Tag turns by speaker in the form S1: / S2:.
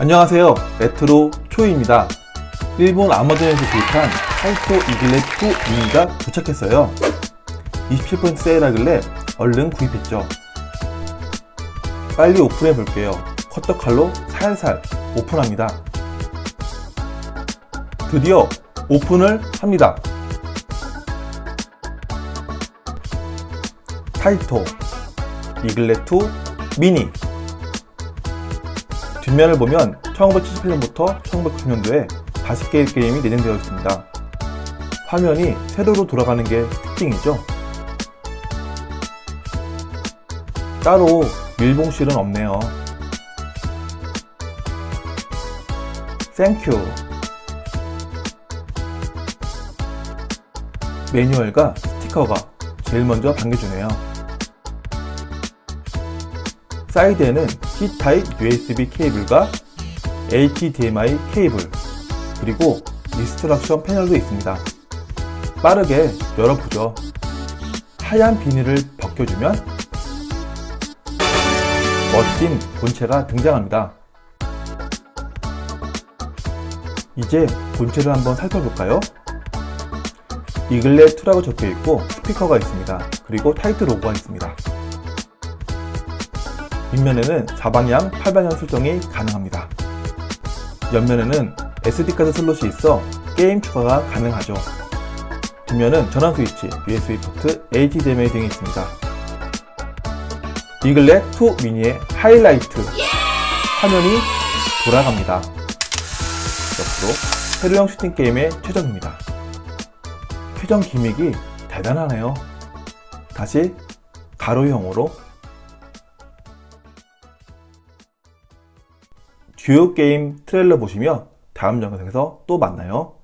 S1: 안녕하세요. 레트로 초이입니다. 일본 아마존에서 구입한 타이토 이글렛 2 미니가 도착했어요. 27% 세일하길래 얼른 구입했죠. 빨리 오픈해 볼게요. 커터칼로 살살 오픈합니다. 드디어 오픈을 합니다. 타이토 이글렛 2 미니 뒷면을 보면 1978년부터 1990년도에 50개의 게임이 내장되어 있습니다. 화면이 세로로 돌아가는 게 특징이죠. 따로 밀봉실은 없네요. 땡큐. 매뉴얼과 스티커가 제일 먼저 반겨주네요. 사이드에는 C타입 USB 케이블과 HDMI 케이블, 그리고 인스트럭션 패널도 있습니다. 빠르게 열어보죠. 하얀 비닐을 벗겨주면 멋진 본체가 등장합니다. 이제 본체를 한번 살펴볼까요? 이글렛 2라고 적혀 있고 스피커가 있습니다. 그리고 타이트 로고가 있습니다. 뒷면에는 4방향, 8방향 설정이 가능합니다. 옆면에는 SD카드 슬롯이 있어 게임 추가가 가능하죠. 뒷면은 전원 스위치, USB 포트, HDMI 등이 있습니다. 이글렛 2 미니의 하이라이트 화면이 돌아갑니다. 옆으로 세로형 슈팅 게임의 최적입니다. 표정 기믹이 대단하네요. 다시 가로형으로 듀오 게임 트레일러 보시며 다음 영상에서 또 만나요.